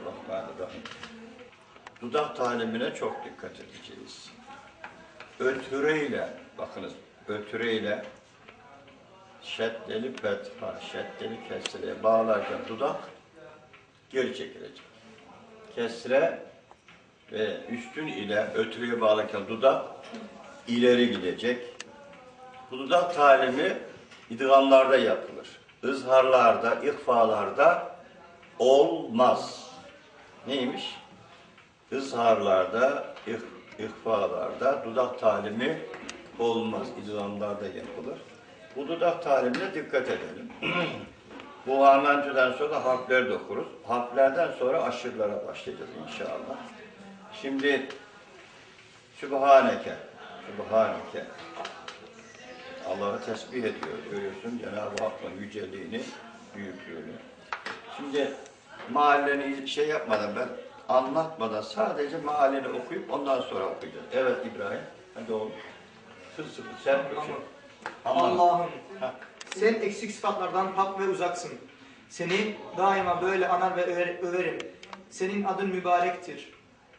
Bismillahirrahmanirrahim. Dudak talimine çok dikkat edeceğiz. Ötüreyle, bakınız ötüreyle şeddeli fetha, şeddeli kesreye bağlarken dudak geri çekilecek. Kesre ve üstün ile ötürüye bağlarken dudak ileri gidecek. Bu dudak talimi idgamlarda yapılır. Izharlarda, ihfalarda olmaz. Neymiş? Izharlarda, ih, ihfalarda dudak talimi olmaz. İdgamlarda yapılır. Bu dudak talimine dikkat edelim. Bu Arnancı'dan sonra harfleri de okuruz. Harflerden sonra aşırılara başlayacağız inşallah. Şimdi Sübhaneke, Sübhaneke. Allah'ı tesbih ediyor. Görüyorsun Cenab-ı Hakk'ın yüceliğini, büyüklüğünü. Şimdi mahalleni şey yapmadan ben anlatmadan sadece mahalleni okuyup ondan sonra okuyacağız. Evet İbrahim. Hadi oğlum. Sık sen. Allah'ım Ha. sen eksik sıfatlardan hak ve uzaksın. Seni daima böyle anar ve över- överim. Senin adın mübarektir.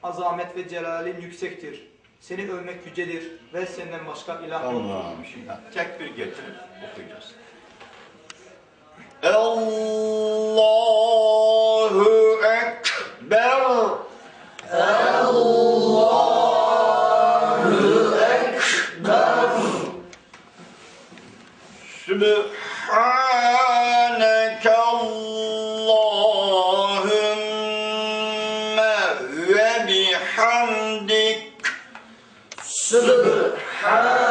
Azamet ve celalin yüksektir. Seni övmek yücedir ve senden başka ilah yoktur. Tamam. Şimdi tekbir getirip okuyacağız. Allahu Ekber. Sübhaneke Allahümme ve bihamdik ve